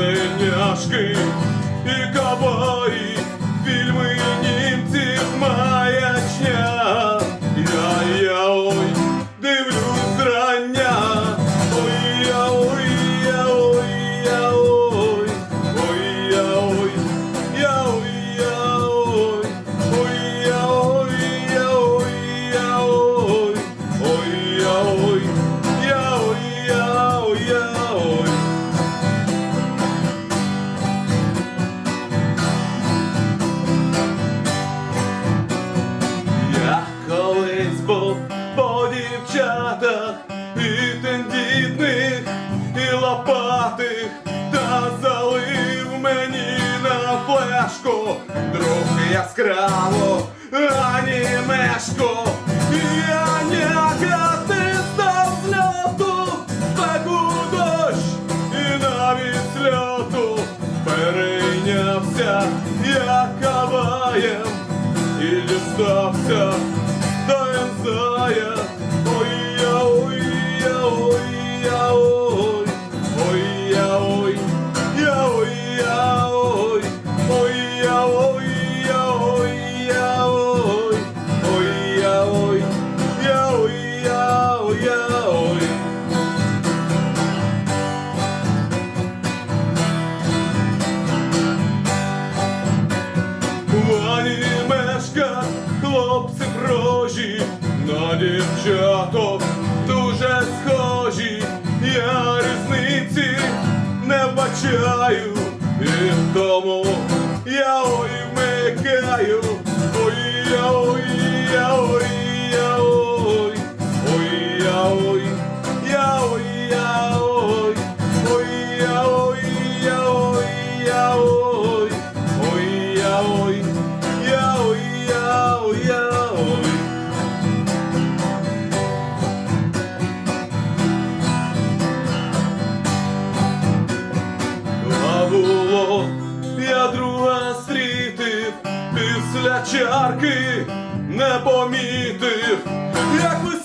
синяшки і кабаї, фільми німців маячня. мені на флешку, друг яскраво, ані мешку, я не катистав з льоту, спеку дощ. І навіть сльоту перейнявся, я каваєм. І дістався, та я заяць. на дівчаток дуже схожі, я різниці не бачаю. і тому я ой вмикаю, ой, я ой, я ой. після чарки не помітив, як ви